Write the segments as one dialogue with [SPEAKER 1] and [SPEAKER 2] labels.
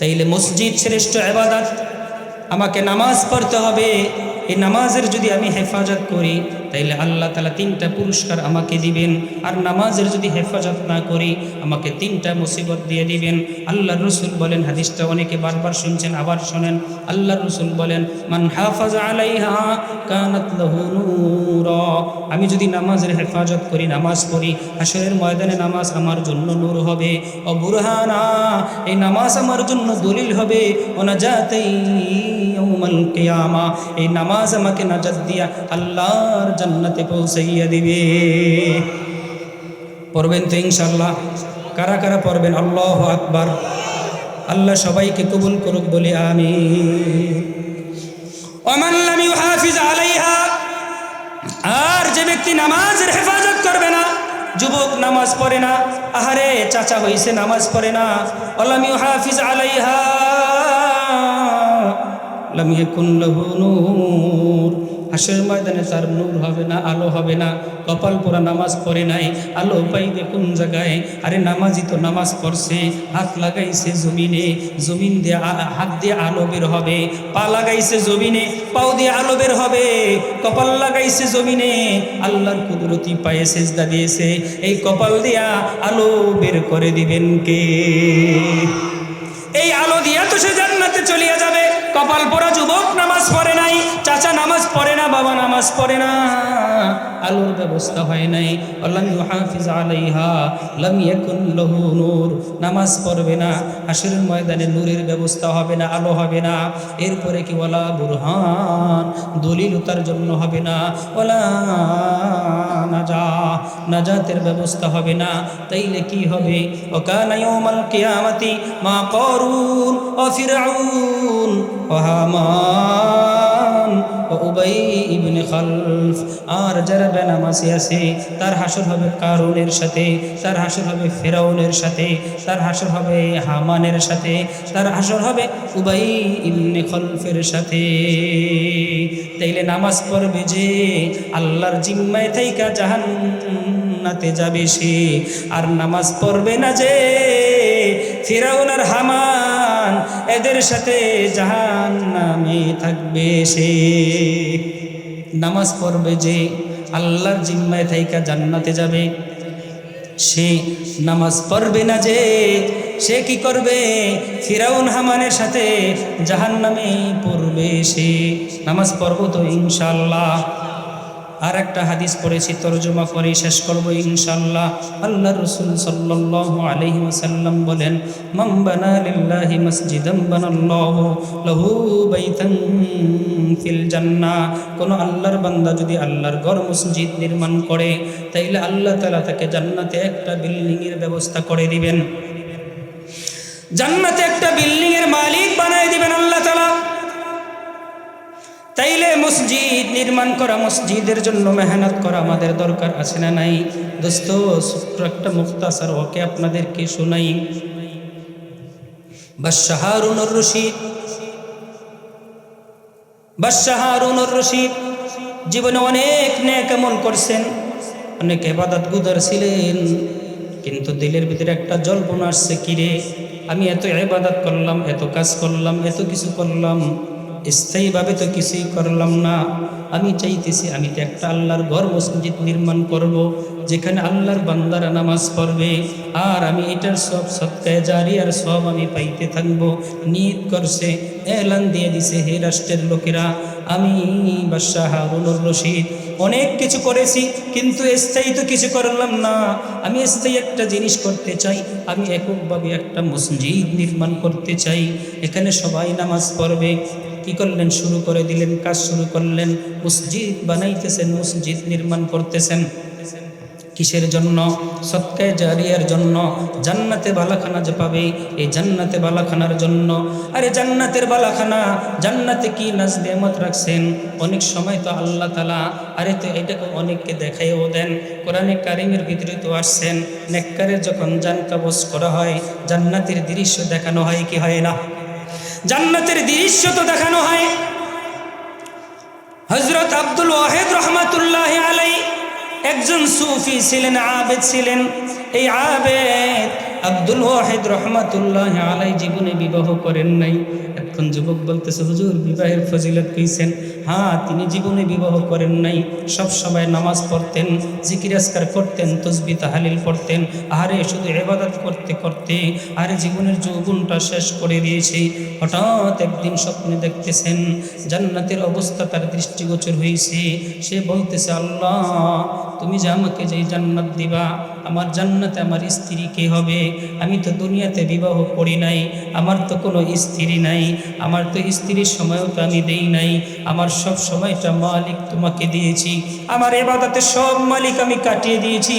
[SPEAKER 1] তাইলে মসজিদ শ্রেষ্ঠ এবাদাত আমাকে নামাজ পড়তে হবে। এই নামাজের যদি আমি হেফাজত করি তাইলে আল্লাহ তালা তিনটা পুরস্কার আমাকে দিবেন। আর নামাজের যদি হেফাজত না করি, আমাকে তিনটা মুসিবত দিয়ে দিবেন। আল্লাহ রসুল বলেন, হাদিসটা অনেকে বারবার শুনছেন, আবার শোনেন। আল্লাহ রসুল বলেন, মান হাফাজ আলাইহা কানাত আমি যদি নামাজের হেফাজত করি, নামাজ পড়ি হাসরের ময়দানে নামাজ আমার জন্য নূর হবে। ও বুরহানা, এই নামাজ আমার জন্য দলিল হবে। ও না যাতেই কিয়ামা, এই নামাজ আমাকে নাজাত দিয়া আল্লাহর জান্নাতে পৌঁছাইয়া দিবে। পড়বেন তো ইনশাল্লাহ কারা কারা পড়বেন? আল্লাহ আকবার। আল্লাহ সবাইকে কবুল করুক বলে আমি আর যে ব্যক্তি নামাজের হেফাজত করবে না, যুবক নামাজ পড়ে না, আহারে চাচা হইছে নামাজ পড়ে না। অলাম হাফিজ আলাইহা। লাম ইয়াকুন লাহু নূর। হাসের ময়দানে তার নূর হবে না, আলো হবে না। কপাল পোড়া নামাজ পড়ে নাই, আলো পাইবে কোন জায়গায়? আরে নামাজি তো নামাজ পড়ছে, হাত লাগাইছে জমিনে, জমিন দিয়ে হাত দিয়ে আলো বের হবে, পা লাগাইছে জমিনে, পাও দিয়ে আলো বের হবে, কপাল লাগাইছে জমিনে, আল্লাহর কুদরতি পায়ে সেজদা দিয়েছে, এই কপাল দিয়া আলো বের করে দিবেন কে? এই আলো দিয়া তো সে জান্নাতে চলিয়া যাবে। কপাল পরা যুবক নামাজ পড়ে নাই, চাচা নামাজ পড়ে না, বাবা নামাজ পড়ে না। আলোর ব্যবস্থা হয় নাই। আল্লাহ হাফিজ আলাইহা, লাম ইয়াকুন লাহু নূর। নামাজ পড়বে না হাসির ময়দানে নূরের ব্যবস্থা হবে না, আলো হবে না। এরপরে কি, ওয়ালা বুরহান, দলিল তার জন্য হবে না। ওলা নাজা, নাজাতের ব্যবস্থা হবে না। তাইলে কি হবে? ওকানা ইয়াউমাল কিয়ামাতি মা কারুন ও ফিরআউন। ও হামান ও উবাই ইবনে খালফ। আর যারা বেনামাসি আছে, তার হাসর হবে কারুনের সাথে, তার হাসর হবে ফেরাউনের সাথে, তার হাসর হবে হামানের সাথে, তার হাসর হবে উবাই ইবনে খলফের সাথে। তাইলে নামাজ পড়বে যে, আল্লাহর জিম্মায় থাইকা জাহান্নাতে যাবে সে। আর নামাজ পড়বে না যে, ফিরাউন আর হামান এদের সাথে জাহান নামে থাকবে সে। নামাজ পড়বে যে আল্লাহর জিম্মায় থাইকা জান্নাতে যাবে। সে নামাজ পড়বে না যে, সে কি করবে? ফিরাউন হামানের সাথে জাহান নামে পড়বে সে। নামাজ পড়ব তো ইনশাল্লাহ আর একটা হাদিস পড়েছি, তর্জমা করে শেষ করব ইনশাল্লাহ আল্লাহ রসুল সাল্লাল্লাহু আলাইহি ওয়াসাল্লাম বলেন বানা লিল্লাহি মসজিদান বানাল্লাহু লাহু ফিল কোন আল্লাহর বান্দা যদি আল্লাহর ঘর মসজিদ নির্মাণ করে, তাইলে আল্লাহ তাআলা তাকে জান্নাতে একটা বিল্ডিংয়ের ব্যবস্থা করে দিবেন। জান্নাতে একটা বিল্ডিংয়ের মালিক বানায় দিবেন আল্লাহ তাআলা। তাইলে মসজিদ নির্মাণ করা, মসজিদের জন্য মেহনত করা আমাদের দরকার আছে না নাই? দোস্ত, ছোট্ট একটা মুক্তাসার ওকে আপনাদেরকে শোনাই। বাদশাহারুনুর রশিদ। বাদশাহারুনুর রশিদ জীবনে অনেক নেক আমল করছেন, অনেক এবাদত গুদার ছিলেন, কিন্তু দিলের ভিতরে একটা জল্পনা আসছে, কিরে, আমি এত এবাদত করলাম, এত কাজ করলাম, এত কিছু করলাম স্থায়ীভাবে তো কিছুই করলাম না। আমি চাইতেছি আমি তো একটা আল্লাহর ঘর মসজিদ নির্মাণ করব, যেখানে আল্লাহর বান্দারা নামাজ পড়বে। আর আমি এটার সব সৎকায় জারি আর সব আমি পাইতে থাকব। নিয়ত করছে, এলান দিয়ে দিছে হে রাষ্ট্রের লোকেরা। আমি বাদশাহ হারুনুর রশিদ। অনেক কিছু করেছি, কিন্তু স্থায়ী তো কিছু করলাম না। আমি স্থায়ী একটা জিনিস করতে চাই, আমি এককভাবে একটা মসজিদ নির্মাণ করতে চাই। এখানে সবাই নামাজ পড়বে। কি করলেন? শুরু করে দিলেন, কাজ শুরু করলেন। মসজিদ বানাইতেছেন, মসজিদ নির্মাণ করতেছেন। কিসের জন্য? সৎকায় জারিয়ার জন্য। জান্নাতে বালাখানা যে পাবে, এই জান্নাতে বালাখানার জন্য। আরে জান্নাতের বালাখানা, জান্নাতে কি নাজ নেমত রাখছেন? অনেক সময় তো আল্লাহ তালা আরে তো এটাকে অনেককে দেখাইও দেন। কোরআনে কারিমের ভিতরে তো আসছেন, নেককারের যখন জান কাবজ করা হয়, জান্নাতের দৃশ্য দেখানো হয় কি হয় না? জান্নাতের দৃশ্য তো দেখানো হয়। হজরত আব্দুল ওয়াহেদ রহমাতুল্লাহ আলাই একজন সুফি ছিলেন, আবেদ ছিলেন। এই আবেদ আব্দুল ওয়াহিদ রহমাতুল্লাহ আলাই জীবনে বিবাহ করেন নাই। এখন যুবক বলতেছে, হুজুর, বিবাহের ফজিলত কইছেন। হ্যাঁ তিনি জীবনে বিবাহ করেন নাই। সব সময় নামাজ পড়তেন, জিকির আসকার করতেন, তসবি তাহালিল পড়তেন। আরে শুধু এবাদত করতে করতে আরে জীবনের যৌবনটা শেষ করে দিয়েছে। হঠাৎ একদিন স্বপ্নে দেখতেছেন, জান্নাতের অবস্থা তার দৃষ্টিগোচর হয়েছে সে বলতেছে, আল্লাহ, তুমি যে আমাকে যেই জান্নাত দিবা, আমার জান্নাতে আমার স্ত্রী কে হবে? আমি তো দুনিয়াতে বিবাহ করি নাই, আমার তো কোনো স্ত্রী নাই। আমার তো স্ত্রীর সময়ও তো আমি দেই নাই। আমার সব সময়টা মালিক তোমাকে দিয়েছি। আমার এবাদাতে সব মালিক আমি কাটিয়ে দিয়েছি।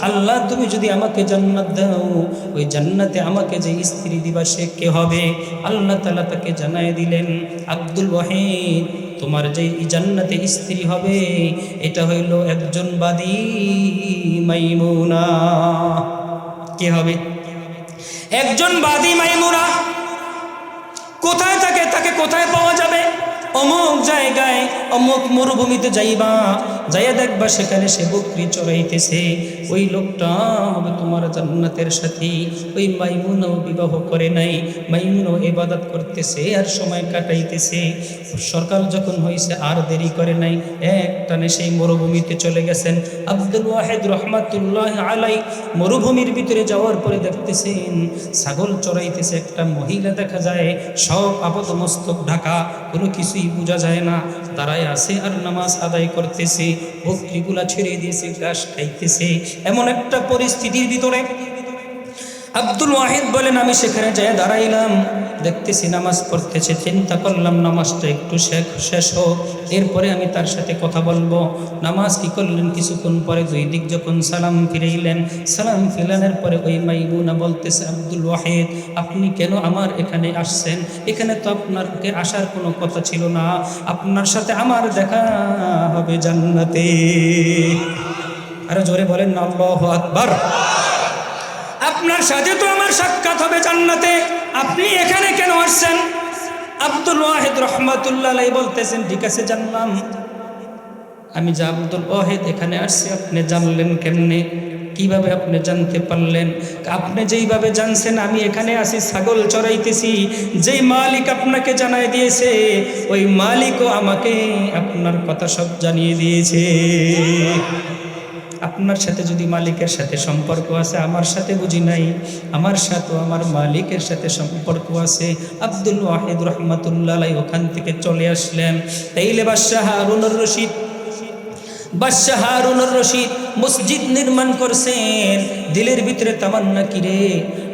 [SPEAKER 1] আল্লাহ, তুমি যদি আমাকে জান্নাত দাও, ওই জান্নাতে আমাকে যে স্ত্রী দিবা সে কে হবে? আল্লাহ তালা তাকে জানায় দিলেন, আব্দুল ওয়াহিদ, তোমার যে জান্নাতে স্ত্রী হবে, এটা হইল একজন বাদী মাইমুনা। কে হবে? একজন বাদী মাইমুনা। কোথায় থাকে তাকে কোথায় পাওয়া যাবে? অমুক জায়গায় অমুক মরুভূমিতে যাইবা। যাইয়া দেখবা সেখানে সে বকরি চড়াইতেছে ওই লোকটা হবে তোমার জান্নাতের সাথী। ওই মাইমুনও বিবাহ করে নাই, মাইমুনও এবাদত করতেছে আর সময় কাটাইতেছে। সরকার যখন হয়েছে আর দেরি করে নাই, এক টানে সেই মরুভূমিতে চলে গেছেন। আব্দুল ওয়াহেদ রহমাতুল্লাহ আলাই মরুভূমির ভিতরে যাওয়ার পরে দেখতেছেন, ছাগল চড়াইতেছে একটা মহিলা দেখা যায়, সব আপাত মস্তক ঢাকা, কোনো কিছুই বোঝা যায় না। দাঁড়ায় আছে আর নামাজ আদায় করতেছে। বকরিগুলা ছেড়ে দিয়েছে ঘাস খাইতেছে। এমন একটা পরিস্থিতির ভিতরে আব্দুল ওয়াহিদ বলেন, আমি সেখানে যাই দাঁড়াইলাম, দেখতেছি নামাজ পড়তেছে, চিন্তা করলাম নামাজটা একটু শেখ, শেষ হোক। এরপরে আমি তার সাথে কথা বলব। নামাজ কি করলেন? কিছুক্ষণ পরে দুই দিক যখন সালাম ফিরাইলেন, সালাম ফিরানোর পরে ওই মাইমুনা বলতেছে, আব্দুল ওয়াহিদ, আপনি কেন আমার এখানে আসছেন? এখানে তো আপনারকে আসার কোনো কথা ছিল না। আপনার সাথে আমার দেখা হবে জান্নাতে। আরও জোরে বলেন, আল্লাহু আকবার। আপনার সাথে তো আমার সাক্ষাৎ হবে জান্নাতে। আপনি এখানে কেন আসছেন? আব্দুল ওয়াহেদ রহমাতুল্লাহ বলতেছেন, ঠিক আছে, জানলাম। আমি যে আব্দুল ওয়াহেদ এখানে আসছি, আপনি জানলেন কেমনে? কীভাবে আপনি জানতে পারলেন? আপনি যেইভাবে জানছেন, আমি এখানে আসি, ছাগল চড়াইতেছি। যেই মালিক আপনাকে জানাই দিয়েছে, ওই মালিকও আমাকে আপনার কথা সব জানিয়ে দিয়েছে। আপনার সাথে যদি মালিকের সাথে সম্পর্ক আছে, আমার সাথে বুঝি নাই। আমার সাথেও আমার মালিকের সাথে সম্পর্ক আছে। আব্দুল ওয়াহিদ রহমতুল্লাহ ওখান থেকে চলে আসলেন। তাইলে বাদশাহ হারুনুর রশিদ, বাদশাহ হারুনুর রশিদ মসজিদ নির্মাণ করছেন। দিলের ভিতরে তামান্না কিরে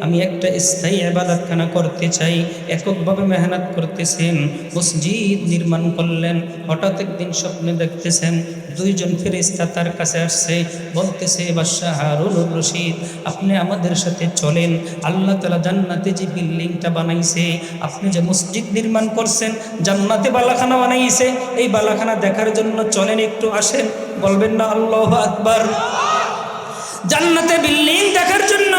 [SPEAKER 1] আমি একটা স্থায়ী আবাদতখানা করতে চাই, এককভাবে মেহনত করতেছেন। মসজিদ নির্মাণ করলেন, হঠাৎ একদিন স্বপ্নে দেখতেছেন দুইজন ফেরিস্তা তার কাছে আসছে, বলতেছে, বাদশাহ হারুনুর রশিদ, আপনি আমাদের সাথে চলেন। আল্লাহ তালা জান্নাতে যে বিল্ডিংটা বানাইছে, আপনি যে মসজিদ নির্মাণ করছেন, জান্নাতে বালাখানা বানাইছে, এই বালাখানা দেখার জন্য চলেন, একটু আসেন। বলবেন না, আল্লাহ আকবার। জান্নাতে বিল্ডিং দেখার জন্য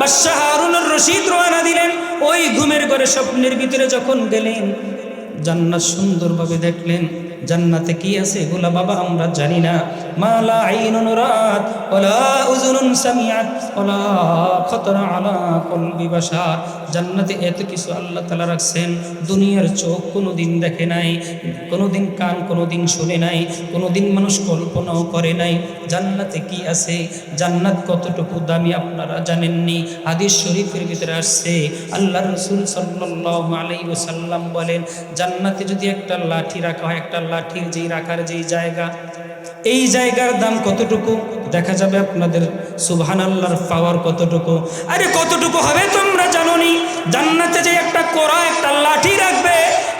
[SPEAKER 1] বাদশাহ হারুনুর রশিদ রোয়ানা দিলেন। ওই ঘুমের ঘরে স্বপ্নের ভিতরে যখন গেলেন, জান্নাত সুন্দরভাবে দেখলেন। জান্নাতে কি আছে? এগুলা বাবা, আমরা জানি না। মালা আইনুন রাত, ওলা উজুনুন সামিয়াত, ওলা খতরা আলা কলবি জান্নাতে এত কিছু আল্লাহ তালা রাখছেন, দুনিয়ার চোখ কোনোদিন দেখে নাই, কোনোদিন কান কোনোদিন শুনে নাই, কোনোদিন মানুষ কল্পনাও করে নাই। জান্নাতে কি আছে? জান্নাত কতটুকু দামি আপনারা জানেননি? হাদিস শরীফের ভিতরে আসছে আল্লাহ রসুল সাল্লাল্লাহু আলাইহি ওয়াসাল্লাম বলেন, জান্নাতে যদি একটা লাঠি রাখা হয়, একটা লাঠির যেই রাখার যেই জায়গা। এই জায়গার দাম কতটুকু? দেখা যাবে আপনাদের সুবহান আল্লাহর পাওয়ার কতটুকু? আরে কতটুকু হবে তোমরা জানোনি? জান্নাতে যে একটা কোরা একটা লাঠি রাখবে,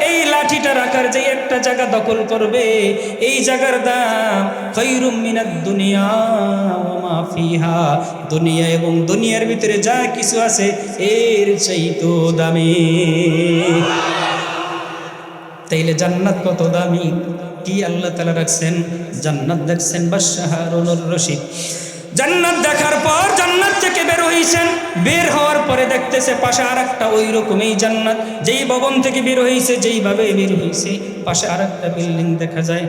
[SPEAKER 1] এই লাঠিটা রাখার যে একটা জায়গা দখল করবে, এই জায়গার দাম খৈরুম মিনাদ দুনিয়া ফিহা। দুনিয়া এবং দুনিয়ার ভিতরে যা কিছু আছে, এর চাইতো দামি। তাইলে জান্নাত কত দামি? কি আল্লাহ তালা রাখছেন? জান্নাত দেখছেন বাদশাহারুনুর রশিদ। জান্নাত দেখার পর জান্নাত থেকে বের হয়েছেন বের হওয়ার পরে দেখতেছে পাশে আর একটা ওই রকমই জান্নাত। যেই ভবন থেকে বের হয়েছে যেইভাবে বের হয়েছে পাশে আর একটা বিল্ডিং দেখা যায়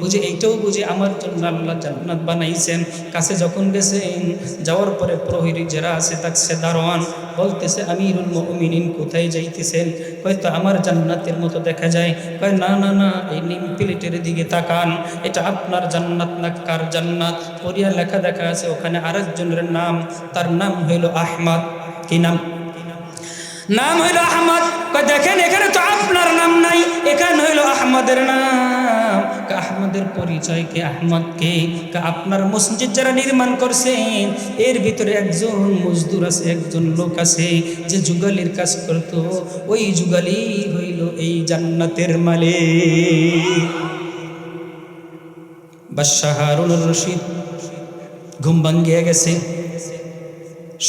[SPEAKER 1] বুঝে এইটাও বুঝে আমার জন্য আল্লাহ জান্নাত বানাইছেন। কাছে যখন গেছেন, যাওয়ার পরে প্রহরী যারা আছে তাকছে দারোয়ান বলতেছে মুমিনিন কোথায় যাইতেছেন? হয়তো আমার জান্নাতের মতো দেখা যায়। কয়, না না না, এই নিম প্লেটের দিকে তাকান। এটা আপনার জান্নাত না কার জান্নাত? পরিয়া লেখা দেখা আছে, ওখানে আরেকজনের নাম, তার নাম হইল আহমদ। কি নাম? নাম হইল আহমদ। দেখেন, এখানে তো আপনার নাম নাই, এখানে হইল আহমদের নাম। আহমদের পরিচয় কে আহমদ কে? আপনার মসজিদ যারা নির্মাণ করছেন এর ভিতরে একজন মজদুর আছে, একজন লোক আছে, যে যুগালির কাজ করত। ওই যুগালি হইল এই জান্নাতের মালিক। বাদশাহ রশিদ। ঘুম ভাঙ্গিয়ে গেছে।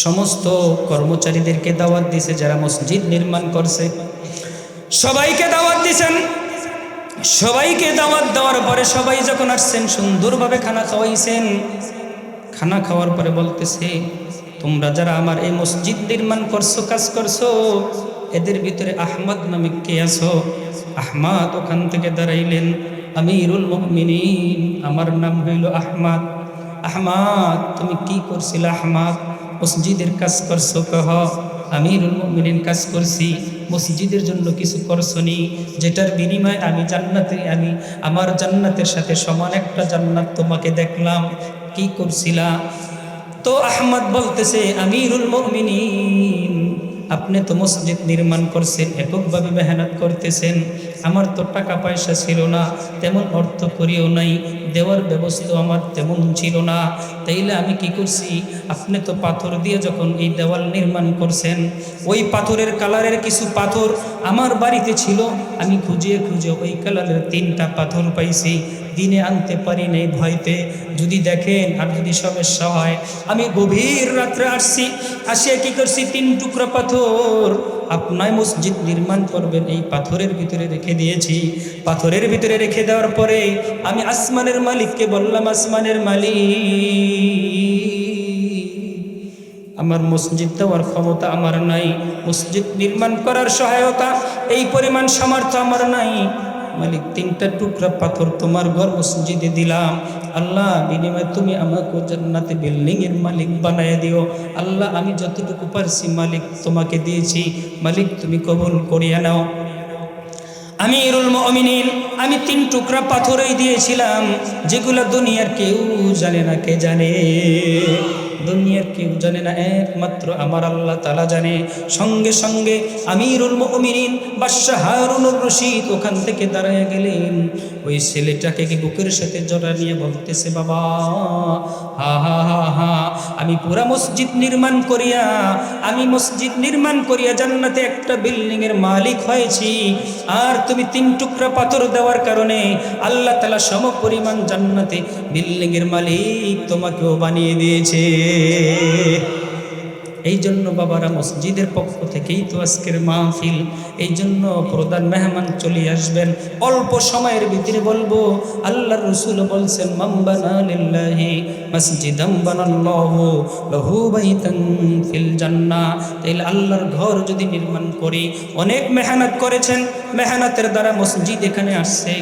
[SPEAKER 1] সমস্ত কর্মচারীদেরকে দাওয়াত দিছে, যারা মসজিদ নির্মাণ করছে। সবাইকে দাওয়াত দিছেন। সবাইকে দাওয়াত দেওয়ার পরে সবাই যখন আসছেন, সুন্দরভাবে খানা খাওয়াইছেন। খানা খাওয়ার পরে বলতেছে, তোমরা যারা আমার এই মসজিদ নির্মাণ করছ, কাজ করছ, এদের ভিতরে আহমদ নামে কে আছো? আহমাদ ওখান থেকে দাঁড়াইলেন। আমিরুল মুমিনিন, আমার নাম হইল আহমাদ। আহমাদ, তুমি কি করছিলে আহমাদ? মসজিদের কাজ করছ কহ। আমিরুল মুমিনিন কাজ করছি, মসজিদের জন্য কিছু করছনি যেটার বিনিময়ে আমি জান্নাতে, আমি আমার জান্নাতের সাথে সমান একটা জান্নাত তোমাকে দেখলাম। কি করছিলা? তো আহমদ বলতেছে, আমিরুল মুমিনিন, আপনি তো মসজিদ নির্মাণ করছেন, এককভাবে মেহনত করতেছেন। আমার তো টাকা পয়সা ছিল না, তেমন অর্থ করিও নাই, দেওয়ার ব্যবস্থা আমার তেমন ছিল না। তাইলে আমি কি করছি? আপনি তো পাথর দিয়ে যখন এই দেওয়াল নির্মাণ করছেন, ওই পাথরের কালারের কিছু পাথর আমার বাড়িতে ছিল। আমি খুঁজিয়ে খুঁজে ওই কালারের তিনটা পাথর পাইছি। দিনে আনতে পারি নাই ভয়তে। যদি দেখেন আর যদি সমস্যা হয়, আমি গভীর রাত্রে আসছি। আসিয়া কি করছি? তিন টুকরা পাথর। আপনার মসজিদ নির্মাণ করবেন, এই পাথরের ভিতরে রেখে দিয়েছি। পাথরের ভিতরে রেখে দেওয়ার পরে আমি আসমানের মালিককে বললাম, আসমানের মালিক আমার মসজিদ দেওয়ার ক্ষমতা আমার নাই। মসজিদ নির্মাণ করার সহায়তা, এই পরিমাণ সামর্থ্য আমার নাই। মালিক, তিনটা টুকরা পাথর তোমার ঘর মসজিদে দিলাম। আল্লাহ, বিনিময়ে তুমি আমাকে জান্নাতে বিল্ডিং এর মালিক বানায় দিও। আল্লাহ, আমি যতটুকু পারছি মালিক তোমাকে দিয়েছি। মালিক, তুমি কবুল করিয়া নাও। আমি ইরুল মমিনিন, আমি তিন টুকরা পাথরই দিয়েছিলাম, যেগুলো দুনিয়ার কেউ জানে না, কে জানে? দুনিয়ার কেউ জানে না, একমাত্র আমার আল্লাহ তালা জানে। সঙ্গে সঙ্গে আমিরুল মমিনিন বাদশাহ হারুনুর রশিদ ওখান থেকে দাঁড়ায় গেলেন। ওই ছেলেটাকে কি বুকের সাথে জড়া নিয়ে বলতেছে, বাবা, হা হা হা হা, আমি পুরা মসজিদ নির্মাণ করিয়া, আমি মসজিদ নির্মাণ করিয়া জান্নাতে একটা বিল্ডিং এর মালিক হয়েছি। আর তুমি তিন টুকরা পাথর দেওয়ার কারণে আল্লাহ তালা সম পরিমাণ জান্নাতে বিল্ডিং এর মালিক তোমাকেও বানিয়ে দিয়েছে। এই জন্য বাবারা মসজিদের পক্ষ থেকেই তো আজকের মাহফিল এই জন্য প্রধান মেহমান চলে আসবেন। অল্প সময়ের ভিতরে বলব আল্লাহ রসুল বলছেন মাম্বানা লিল্লাহি মসজিদাম বানাল্লাহু লাহু বাইতান ফিল জান্নাহ। তাইলে আল্লাহর ঘর যদি নির্মাণ করি, অনেক মেহনত করেছেন, মেহনতের দ্বারা মসজিদ এখানে আসছে।